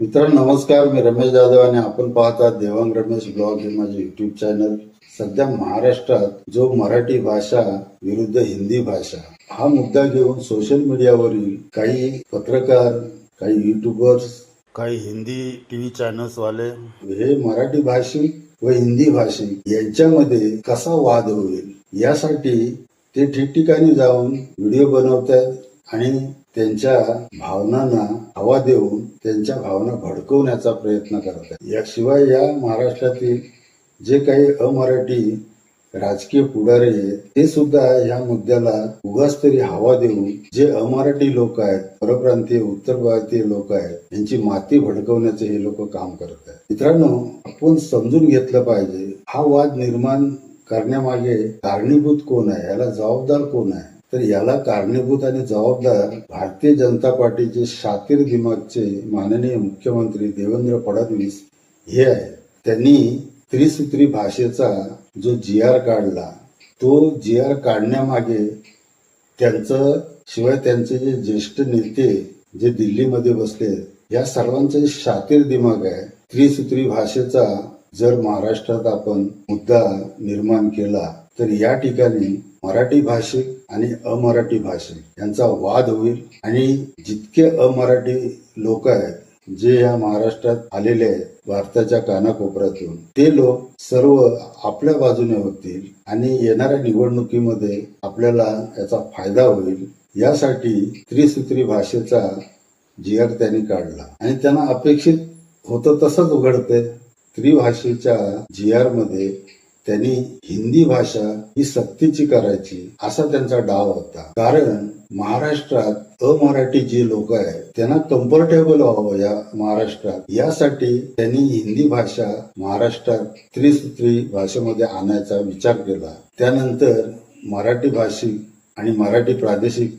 मित्रांनो नमस्कार. मी रमेश जाधव आणि आपण पाहतात देवांग रमेश ब्लॉग हे माझे युट्यूब चॅनल सध्या महाराष्ट्रात जो मराठी भाषा विरुद्ध हिंदी भाषा हा मुद्दा घेऊन सोशल मीडियावरील काही पत्रकार काही युट्यूबर्स काही हिंदी टीव्ही चॅनल्स वाले हे मराठी भाषिक व हिंदी भाषिक यांच्यामध्ये कसा वाद होईल? यासाठी ते ठिकठिकाणी जाऊन व्हिडिओ बनवतात आणि त्यांच्या भावनांना हवा देऊन त्यांच्या भावना भडकवण्याचा प्रयत्न करत आहे याशिवाय या महाराष्ट्रातील जे काही अमराठी राजकीय पुढारे आहेत ते सुद्धा या मुद्द्याला उगाच तरी हवा देऊन जे अमराठी लोक आहेत परप्रांतीय उत्तर भारतीय लोक आहेत यांची माती भडकवण्याचे हे लोक काम करत आहेत. मित्रांनो आपण समजून घेतलं पाहिजे हा वाद निर्माण करण्यामागे कारणीभूत कोण आहे? याला जबाबदार कोण आहे? तर याला कारणीभूत आणि जबाबदार भारतीय जनता पार्टीचे शातीर दिमागचे माननीय मुख्यमंत्री देवेंद्र फडणवीस हे आहेत. त्यांनी त्रिसूत्री भाषेचा जो जी आर काढला तो जी आर काढण्यामागे त्यांचं शिवाय त्यांचे जे ज्येष्ठ नेते जे दिल्लीमध्ये बसले या सर्वांचं शातीर दिमाग आहे. त्रिसूत्री भाषेचा जर महाराष्ट्रात आपण मुद्दा निर्माण केला तर या ठिकाणी मराठी भाषिक आणि अमराठी भाषिक यांचा वाद होईल. आणि जितके अमराठी लोक आहेत जे या महाराष्ट्रात आलेले आहेत भारताच्या कानाकोपऱ्यातून ते लोक सर्व आपल्या बाजूने होतील आणि येणाऱ्या निवडणुकीमध्ये आपल्याला याचा फायदा होईल. यासाठी त्रिसूत्री भाषेचा जी आर त्यांनी काढला. आणि त्यांना अपेक्षित होतं तसंच उघडते. त्रिभाषेच्या जी आरमध्ये त्यांनी हिंदी भाषा ही सक्तीची करायची असा त्यांचा डाव होता. कारण महाराष्ट्रात अमराठी जे लोक आहेत त्यांना कम्फर्टेबल व्हावं या महाराष्ट्रात. यासाठी त्यांनी हिंदी भाषा महाराष्ट्रात त्रिसूत्री भाषेमध्ये आणायचा विचार केला. त्यानंतर मराठी भाषिक आणि मराठी प्रादेशिक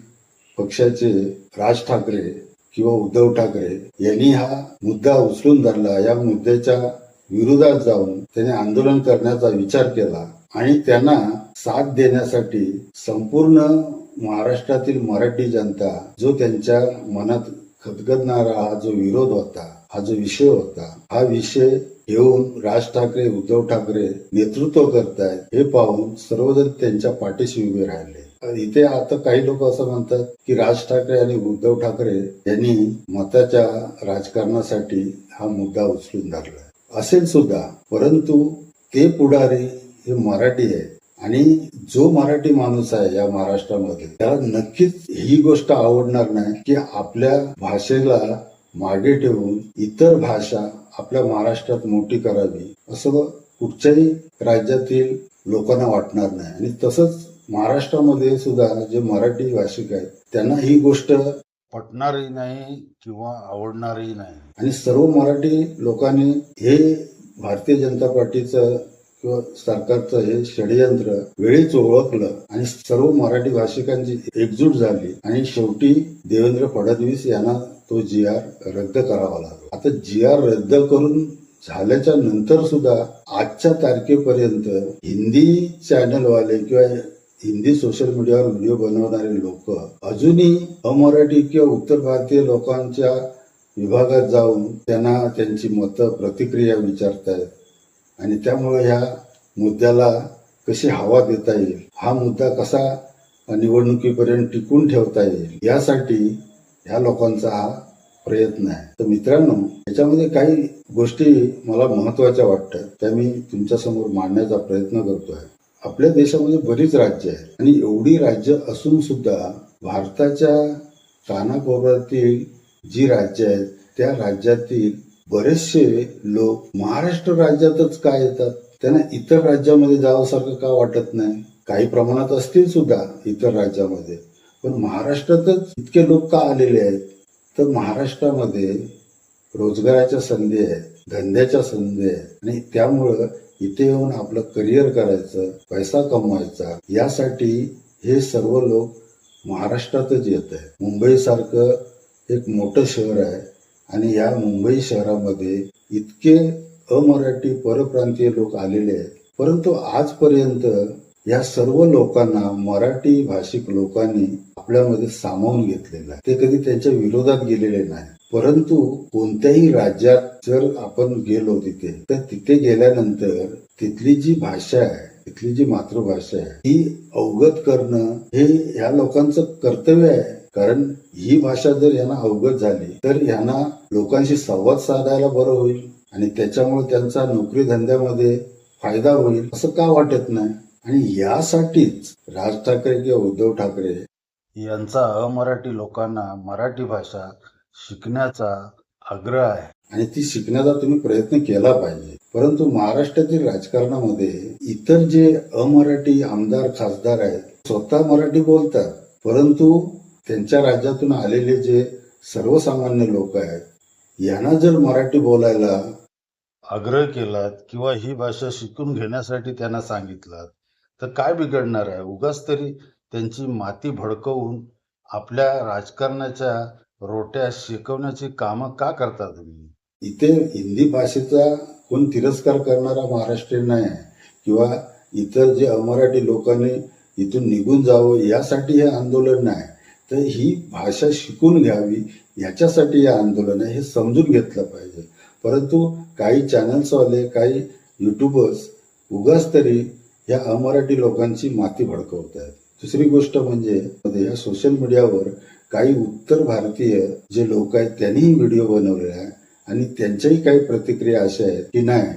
पक्षाचे राज ठाकरे किंवा उद्धव ठाकरे यांनी हा मुद्दा उचलून धरला. या मुद्द्याच्या विरोधात जाऊन त्याने आंदोलन करण्याचा विचार केला आणि त्यांना साथ देण्यासाठी संपूर्ण महाराष्ट्रातील मराठी जनता जो त्यांच्या मनात खदगदणारा हा जो विरोध होता हा जो विषय होता हा विषय घेऊन राज ठाकरे उद्धव ठाकरे नेतृत्व करतायत हे पाहून सर्वजण त्यांच्या पाठीशी उभे राहिले. इथे आता काही लोक असं म्हणतात की राज ठाकरे आणि उद्धव ठाकरे यांनी मताच्या राजकारणासाठी हा मुद्दा उचलून धरला. असेल सुद्धा परंतु ते पुढारी हे मराठी आहे. आणि जो मराठी माणूस आहे या महाराष्ट्रामध्ये त्याला नक्कीच ही गोष्ट आवडणार नाही की आपल्या भाषेला मागे ठेवून इतर भाषा आपल्या महाराष्ट्रात मोठी करावी असं कुठच्याही राज्यातील लोकांना वाटणार नाही. आणि तसंच महाराष्ट्रामध्ये सुद्धा जे मराठी भाषिक आहेत त्यांना ही गोष्ट पटणारही नाही किंवा आवडणारही नाही. आणि सर्व मराठी लोकांनी हे भारतीय जनता पार्टीचं किंवा सरकारचं हे षडयंत्र वेळीच ओळखलं आणि सर्व मराठी भाषिकांची एकजूट झाली. आणि शेवटी देवेंद्र फडणवीस यांना तो जी आर रद्द करावा लागला. आता जी आर रद्द करून झाल्याच्यानंतर सुद्धा आजच्या तारखेपर्यंत हिंदी चॅनलवाले किंवा हिंदी सोशल मीडियावर व्हिडिओ बनवणारे लोक अजूनही अमराठी किंवा उत्तर भारतीय लोकांच्या विभागात जाऊन त्यांना त्यांची मतं प्रतिक्रिया विचारतायत. आणि त्यामुळे ह्या मुद्द्याला कशी हवा देता येईल? हा मुद्दा कसा निवडणुकीपर्यंत टिकून ठेवता येईल? यासाठी ह्या लोकांचा हा प्रयत्न आहे. तर मित्रांनो याच्यामध्ये काही गोष्टी मला महत्त्वाच्या वाटतात त्या मी तुमच्यासमोर मांडण्याचा प्रयत्न करतोय. आपल्या देशामध्ये बरीच राज्य आहेत. आणि एवढी राज्य असून सुद्धा भारताच्या कानाकोपऱ्यातील जी राज्य आहेत त्या राज्यातील बरेचसे लोक महाराष्ट्र राज्यातच का येतात? त्यांना इतर राज्यामध्ये जावंसारखं का वाटत नाही? काही प्रमाणात असतील सुद्धा इतर राज्यामध्ये. पण महाराष्ट्रातच इतके लोक का आलेले आहेत? तर महाराष्ट्रामध्ये रोजगाराच्या संधी आहेत धंद्याच्या संधी आहेत. आणि त्यामुळं इथे येऊन आपलं करिअर करायचं पैसा कमवायचा यासाठी हे सर्व लोक महाराष्ट्रातच येत आहे मुंबईसारखं एक मोठं शहर आहे आणि या मुंबई शहरामध्ये इतके अमराठी परप्रांतीय लोक आलेले आहेत. परंतु आजपर्यंत या सर्व लोकांना मराठी भाषिक लोकांनी आपल्यामध्ये सामावून घेतलेलं आहे. ते कधी त्यांच्या विरोधात गेलेले नाही. परंतु कोणत्याही राज्यात जर आपण गेलो तिथे तर तिथे गेल्यानंतर तिथली जी भाषा आहे तिथली जी मातृभाषा आहे ती अवगत करणं हे ह्या लोकांचं कर्तव्य आहे. कारण ही भाषा जर यांना अवगत झाली तर यांना लोकांशी संवाद साधायला बरं होईल आणि त्याच्यामुळे त्यांचा नोकरी धंद्यामध्ये फायदा होईल. असं का वाटत नाही? आणि यासाठीच राज ठाकरे किंवा उद्धव ठाकरे यांचा अमराठी लोकांना मराठी भाषा शिकण्याचा आग्रह आहे. आणि ती शिकण्याचा तुम्ही प्रयत्न केला पाहिजे. परंतु महाराष्ट्रातील राजकारणामध्ये इतर जे अमराठी आमदार खासदार आहेत स्वतः मराठी बोलतात. परंतु त्यांच्या राज्यातून आलेले जे सर्वसामान्य लोक आहेत यांना जर मराठी बोलायला आग्रह केलात किंवा ही भाषा शिकून घेण्यासाठी त्यांना सांगितलं तर काय बिघडणार आहे? उगाच तरी त्यांची माती भडकवून आपल्या राजकारणाच्या रोट्या शिकवण्याची कामं का करता तुम्ही इथे हिंदी भाषेचा कोण तिरस्कार करणारा महाराष्ट्रीयन नाही आहे. किंवा इतर जे अमराठी लोकांनी इथून निघून जावं यासाठी हे आंदोलन नाही. तर ही भाषा शिकून घ्यावी याच्यासाठी हे आंदोलन आहे हे समजून घेतलं पाहिजे. परंतु काही चॅनल्सवाले काही युट्यूबर्स उगाच तरी या अमराठी लोकांची माती भडकवत आहेत दुसरी गोष्ट म्हणजे या सोशल मीडियावर काही उत्तर भारतीय जे लोक आहेत त्यांनीही व्हिडिओ बनवलेला आहे. आणि त्यांच्याही काही प्रतिक्रिया अशा आहेत की नाही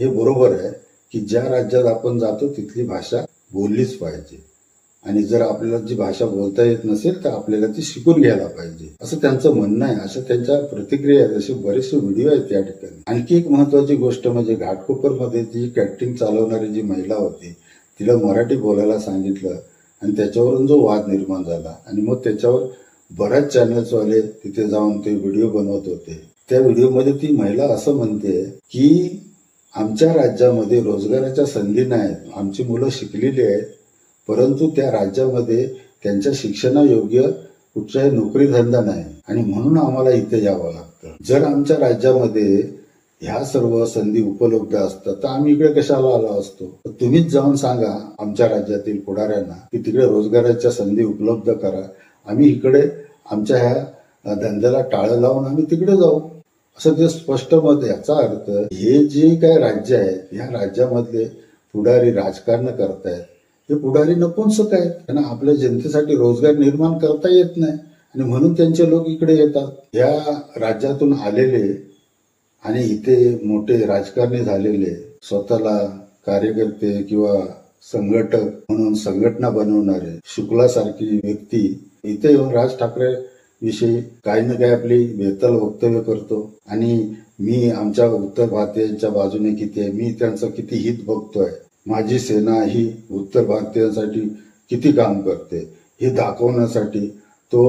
हे बरोबर आहे की ज्या राज्यात आपण जातो तिथली भाषा बोललीच पाहिजे. आणि जर आपल्याला जी भाषा बोलता येत नसेल तर आपल्याला ती शिकून घ्यायला पाहिजे. असं त्यांचं म्हणणं आहे. अशा त्यांच्या प्रतिक्रिया आहेत. असे बरेचसे व्हिडिओ आहेत या ठिकाणी. आणखी एक महत्वाची गोष्ट म्हणजे घाटकोपरमध्ये जी कॅटरिंग चालवणारी जी महिला होती तिला मराठी बोलायला सांगितलं. आणि त्याच्यावरून जो वाद निर्माण झाला. आणि मग त्याच्यावर बऱ्याच चॅनल्सवाले तिथे जाऊन ते व्हिडिओ बनवत होते. त्या व्हिडिओमध्ये ती महिला असं म्हणते की आमच्या राज्यामध्ये रोजगाराच्या संधी नाहीत. आमची मुलं शिकलेली आहेत. परंतु त्या राज्यामध्ये त्यांच्या शिक्षणायोग्य कुठचाही नोकरी धंदा नाही. आणि म्हणून आम्हाला इथे यावं लागतं. जर आमच्या राज्यामध्ये ह्या सर्व संधी उपलब्ध असतात. तर आम्ही इकडे कशाला आलो असतो? तुम्हीच जाऊन सांगा आमच्या राज्यातील पुढाऱ्यांना की तिकडे रोजगाराच्या संधी उपलब्ध करा. आम्ही इकडे आमच्या ह्या धंद्याला टाळं लावून आम्ही तिकडे जाऊ. असं ते स्पष्ट मत याचा अर्थ हे जे काय राज्य आहेत ह्या राज्यामधले पुढारी राजकारण करतायत. हे पुढारी नपुंसक आहेत. त्यांना आपल्या जनतेसाठी रोजगार निर्माण करता येत नाही. आणि म्हणून त्यांचे लोक इकडे येतात. या राज्यातून आलेले आणि इथे मोठे राजकारणी झालेले स्वतःला कार्यकर्ते किंवा संघटक म्हणून संघटना बनवणारे शुक्लासारखी व्यक्ती इथे येऊन राज ठाकरे विषयी काही ना काही आपली बेताल वक्तव्य करतो. आणि मी आमच्या उत्तर भारतीयांच्या बाजूने किती आहे मी त्यांचं किती हित बघतोय माझी सेना ही उत्तर भारतीयांसाठी किती काम करते हे दाखवण्यासाठी तो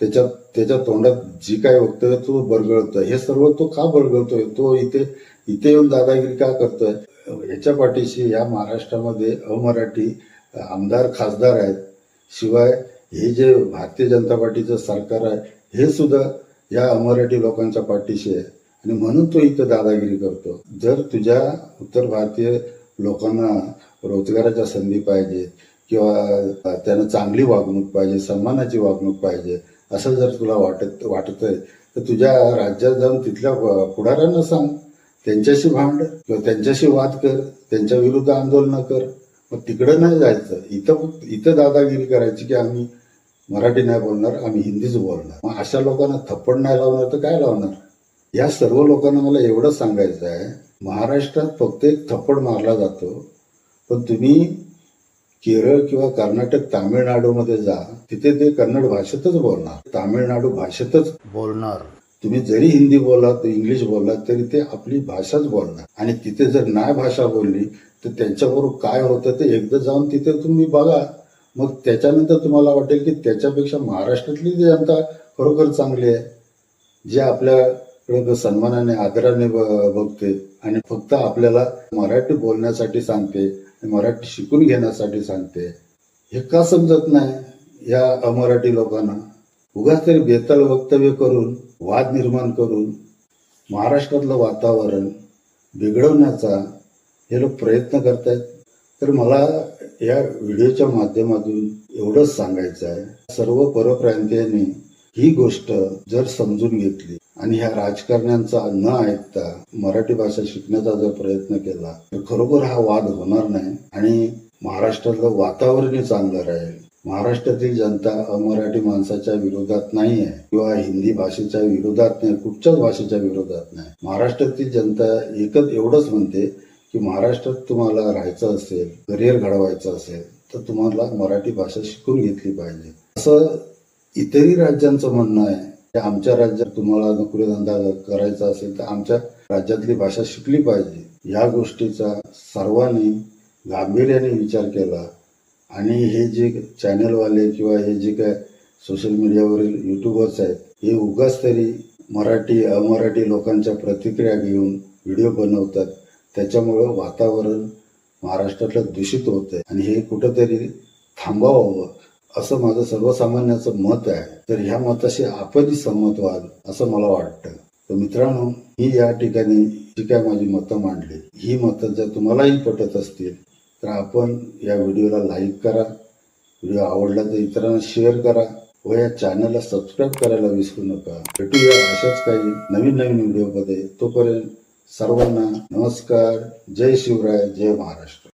त्याच्या त्याच्या तोंडात जी काय वक्तव्य तो बरगळतोय. हे सर्व तो का बरगळतोय? तो इथे इथे येऊन दादागिरी का करतोय? याच्या पाठीशी या महाराष्ट्रामध्ये अमराठी आमदार खासदार आहेत. शिवाय हे जे भारतीय जनता पार्टीचं सरकार आहे हे सुद्धा या अमराठी लोकांच्या पाठीशी आहे. आणि म्हणून तो इथं दादागिरी करतो. जर तुझ्या उत्तर भारतीय लोकांना रोजगाराच्या संधी पाहिजे किंवा त्यांना चांगली वागणूक पाहिजे सन्मानाची वागणूक पाहिजे असं जर तुला वाटत वाटतंय तर तुझ्या राज्यात जाऊन तिथल्या पुढाऱ्यांना सांग. त्यांच्याशी भांड किंवा त्यांच्याशी वाद कर त्यांच्या विरुद्ध आंदोलन कर. मग तिकडं नाही जायचं. इथं इथं दादागिरी करायची की आम्ही मराठी नाही बोलणार आम्ही हिंदीच बोलणार. मग अशा लोकांना थप्पड नाही लावणार तर काय लावणार? या सर्व लोकांना मला एवढं सांगायचं आहे महाराष्ट्रात फक्त एक थप्पड मारला जातो पण तुम्ही केरळ किंवा कर्नाटक तामिळनाडूमध्ये जा तिथे ते कन्नड भाषेतच बोलणार. तामिळनाडू भाषेतच. बोलणार. तुम्ही जरी हिंदी बोललात इंग्लिश बोललात तरी ते आपली भाषाच बोलणार. आणि तिथे जर नाही भाषा बोलली तर त्यांच्याबरोबर काय होतं ते एकदा जाऊन तिथे तुम्ही बघा. मग त्याच्यानंतर तुम्हाला वाटेल की त्याच्यापेक्षा महाराष्ट्रातली जी जनता खरोखर चांगली आहे जे आपल्याकडे सन्मानाने आदराने ब- बघते आणि फक्त आपल्याला मराठी बोलण्यासाठी सांगते मराठी शिकून घेण्यासाठी सांगते हे का समजत नाही या अमराठी लोकांना? उगाच तरी बेताल वक्तव्य करून वाद निर्माण करून महाराष्ट्रातलं वातावरण बिघडवण्याचा हे लोक प्रयत्न करतायत. तर मला या व्हिडिओच्या माध्यमातून एवढंच सांगायचं आहे. सर्व परप्रांतीयांनी ही गोष्ट जर समजून घेतली आणि ह्या राजकारण्यांचा न ऐकता मराठी भाषा शिकण्याचा जर प्रयत्न केला तर खरोखर हा वाद होणार नाही. आणि महाराष्ट्रातलं वातावरणही चांगलं राहील. महाराष्ट्रातील जनता अमराठी माणसाच्या विरोधात नाही आहे किंवा हिंदी भाषेच्या विरोधात नाही कुठच्याच भाषेच्या विरोधात नाही. महाराष्ट्रातील जनता एकच एवढंच म्हणते की महाराष्ट्रात तुम्हाला राहायचं असेल करिअर घडवायचं असेल तर तुम्हाला मराठी भाषा शिकून घेतली पाहिजे. असं इतरही राज्यांचं म्हणणं आहे. आमच्या राज्यात तुम्हाला नोकरी धंदा करायचा असेल तर आमच्या राज्यातली भाषा शिकली पाहिजे. या गोष्टीचा सर्वांनी गांभीर्याने विचार केला. आणि हे जे चॅनलवाले किंवा हे जे काय सोशल मीडियावरील युट्यूबर्स आहेत हे उगाच तरी मराठी अमराठी लोकांच्या प्रतिक्रिया घेऊन व्हिडिओ बनवतात. त्याच्यामुळं वातावरण महाराष्ट्रातलं दूषित होत आहे आणि हे कुठंतरी थांबावं. असं माझं सर्वसामान्याचं मत आहे. तर ह्या मताशी आपणही सहमत व्हाल असं मला वाटतं. तर मित्रांनो ही या ठिकाणी जी काय माझी मतं मांडली ही मतं जर तुम्हालाही पटत असतील तर आपण या व्हिडिओला लाईक करा व्हिडिओ आवडला तर इतरांना शेअर करा व या चॅनलला सबस्क्राईब करायला विसरू नका. भेटूया अशाच काही नवीन नवीन व्हिडिओमध्ये. तोपर्यंत सर्वांना नमस्कार. जय शिवराय. जय महाराष्ट्र.